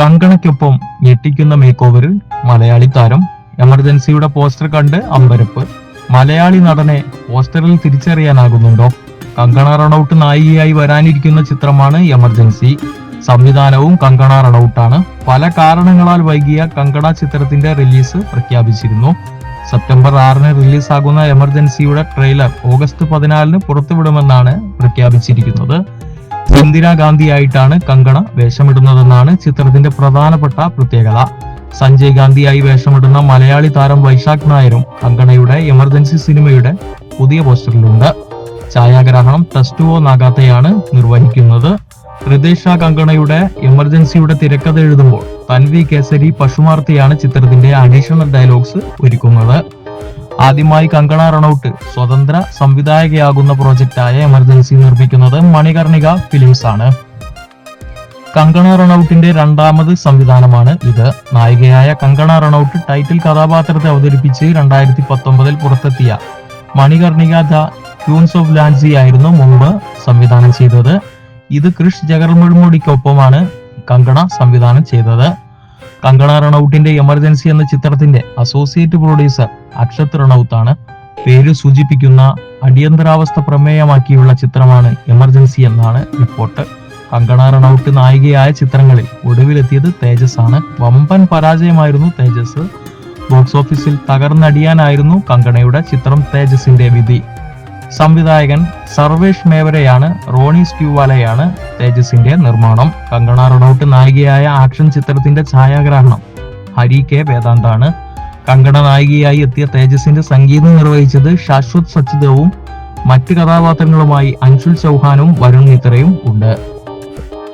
കങ്കണയ്ക്കൊപ്പം ഞെട്ടിക്കുന്ന മേക്ക് ഓവറിൽ മലയാളി താരം എമർജൻസിയുടെ പോസ്റ്റർ കണ്ട് അമ്പരപ്പ്. മലയാളി നടനെ പോസ്റ്ററിൽ തിരിച്ചറിയാനാകുന്നുണ്ടോ? കങ്കണ റണൌട്ട് നായികയായി വരാനിരിക്കുന്ന ചിത്രമാണ് എമർജൻസി. സംവിധാനവും കങ്കണ റണൌട്ടാണ്. പല കാരണങ്ങളാൽ വൈകിയ കങ്കണ ചിത്രത്തിന്റെ റിലീസ് പ്രഖ്യാപിച്ചിരുന്നു. സെപ്റ്റംബർ ആറിന് റിലീസാകുന്ന എമർജൻസിയുടെ ട്രെയിലർ ഓഗസ്റ്റ് പതിനാലിന് പുറത്തുവിടുമെന്നാണ് പ്രഖ്യാപിച്ചിരിക്കുന്നത്. ഇന്ദിരാഗാന്ധിയായിട്ടാണ് കങ്കണ വേഷമിടുന്നതെന്നാണ് ചിത്രത്തിന്റെ പ്രധാനപ്പെട്ട പ്രത്യേകത. സഞ്ജയ് ഗാന്ധിയായി വേഷമിടുന്ന മലയാളി താരം വൈശാഖ് നായരും കങ്കണയുടെ എമർജൻസി സിനിമയുടെ പുതിയ പോസ്റ്ററിലുണ്ട്. ഛായാഗ്രഹണം ടസ്റ്റുവോ നാഗാത്തയാണ് നിർവഹിക്കുന്നത്. ഹൃദേശ കങ്കണയുടെ എമർജൻസിയുടെ തിരക്കഥ എഴുതുമ്പോൾ തൻവി കേസരി പശുമാർത്തിയാണ് ചിത്രത്തിന്റെ അഡീഷണൽ ഡയലോഗ്സ് ഒരുക്കുന്നത്. ആദ്യമായി കങ്കണ റണൌട്ട് സ്വതന്ത്ര സംവിധായകയാകുന്ന പ്രോജക്റ്റായ എമർജൻസി നിർമ്മിക്കുന്നത് മണികർണിക ഫിലിംസ് ആണ് കങ്കണ റണൌട്ടിന്റെ രണ്ടാമത് സംവിധാനമാണ് ഇത്. നായികയായ കങ്കണ റണൌട്ട് ടൈറ്റിൽ കഥാപാത്രത്തെ അവതരിപ്പിച്ച് രണ്ടായിരത്തി പത്തൊമ്പതിൽ പുറത്തെത്തിയ Manikarnika the queens of Jhansi ആയിരുന്നു മുമ്പ് സംവിധാനം ചെയ്തത്. ഇത് ക്രിഷ് ജഗർമുൾമുടിക്കൊപ്പമാണ് കങ്കണ സംവിധാനം ചെയ്തത്. കങ്കണ റണൌട്ടിന്റെ എമർജൻസി എന്ന ചിത്രത്തിന്റെ അസോസിയേറ്റ് പ്രൊഡ്യൂസർ അക്ഷത് റണൌത്ത് ആണ് പേര് സൂചിപ്പിക്കുന്ന അടിയന്തരാവസ്ഥ പ്രമേയമാക്കിയുള്ള ചിത്രമാണ് എമർജൻസി എന്നാണ് റിപ്പോർട്ട്. കങ്കണ റണൌട്ട് നായികയായ ചിത്രങ്ങളിൽ ഒടുവിലെത്തിയത് തേജസ് ആണ് വമ്പൻ പരാജയമായിരുന്നു തേജസ് ബോക്സ് ഓഫീസിൽ തകർന്നടിയാനായിരുന്നു കങ്കണയുടെ ചിത്രം തേജസിന്റെ വിധി. സംവിധായകൻ സർവേഷ് മേവരയാണ് റോണി സ്ക്യൂവാലയാണ് തേജസിന്റെ നിർമ്മാണം. കങ്കണ റണൌട്ട് നായികയായ ആക്ഷൻ ചിത്രത്തിന്റെ ഛായാഗ്രഹണം. ഹരി കെ വേദാന്താണ്. കങ്കണ നായികയായി എത്തിയ തേജസിന്റെ സംഗീതം നിർവഹിച്ചത് ശാശ്വത് സച്ചിതവും മറ്റ് കഥാപാത്രങ്ങളുമായി അൻഷുൽ ചൗഹാനും വരുൺ മിത്രയും ഉണ്ട്.